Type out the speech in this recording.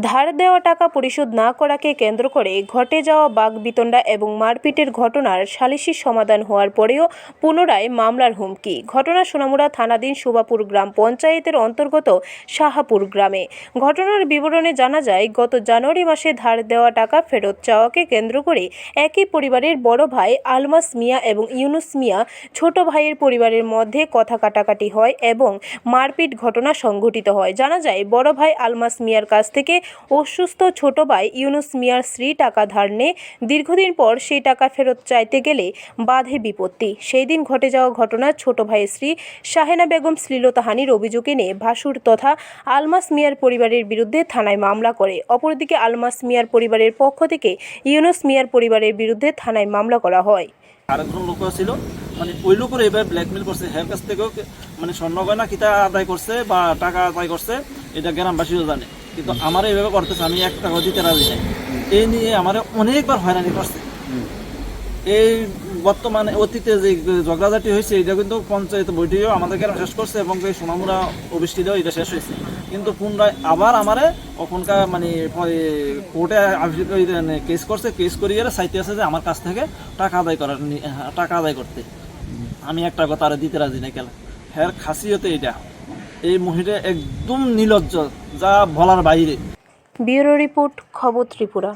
ধার দেওয়া টাকা পরিশোধ না করাকে কেন্দ্র করে ঘটে যাওয়া বাগবিতণ্ডা এবং মারপিটের ঘটনার সালিশি সমাধান হওয়ার পরেও পুনরায় মামলার হুমকি। ঘটনা সোনামুড়া থানাধীন সুবাপুর গ্রাম পঞ্চায়েতের অন্তর্গত সাহাপুর গ্রামে। ঘটনার বিবরণে জানা যায়, গত জানুয়ারি মাসে ধার দেওয়া টাকা ফেরত চাওয়াকে কেন্দ্র করে একই পরিবারের বড় ভাই আলমাস মিয়া এবং ইউনুস মিয়া ছোট ভাইয়ের পরিবারের মধ্যে কথা কাটাকাটি হয় এবং মারপিট ঘটনা সংঘটিত হয়। জানা যায়, বড় ভাই আলমাস মিয়ার কাছ থেকে অসুস্থ ছোট ভাই ইউনুস মিয়ার স্ত্রী টাকা ধার নিয়ে দীর্ঘদিন পর সেই টাকা ফেরত চাইতে গেলে বাধে বিপত্তি। সেই দিন ঘটে যাওয়া ঘটনা ছোট ভাইয়ের স্ত্রী শাহেনা বেগম শ্লীলতাহানির অভিযোগ এনে ভাসুর তথা আলমাস মিয়ার পরিবারের বিরুদ্ধে থানায় মামলা করে। অপরদিকে আলমাস মিয়ার পরিবারের পক্ষ থেকে ইউনুস মিয়ার পরিবারের বিরুদ্ধে থানায় মামলা করা হয়। আরেকজন লোক ছিল মানে ওই লোকের এবার ব্ল্যাকমেল করছে। হ্যার কাছ থেকেও মানে স্বর্ণ গয়না কিতা আদায় করছে বা টাকা আদায় করছে, এটা গ্রামবাসীও জানে। কিন্তু আমার এইভাবে করতেছে আমি এক টাকা দিতে রাজি নাই। এই নিয়ে আমার অনেকবার হয়রানি করছে। এই বর্তমানে অতীতে যে ঝগড়াঝাটি হয়েছে এটা কিন্তু পঞ্চায়েত বৈঠকেও আমাদের গ্রাম শেষ করছে এবং এই সোনামুড়া অবস্থিতেও এটা শেষ হয়েছে। কিন্তু পুনরায় আবার আমারে ওখানকার মানে কোর্টে কেস করছে কেস করিয়ে চাইতে আছে যে আমার কাছ থেকে টাকা আদায় করার নি- হ্যাঁ, টাকা আদায় করতে। আমি একটা কথা আরে দিতে রাজি নাই কেন? হ্যার খাসিয়তে এটা। এই মহিলা একদম নির্লজ্জ যা বলার বাইরে। ব্যুরো রিপোর্ট খবর ত্রিপুরা।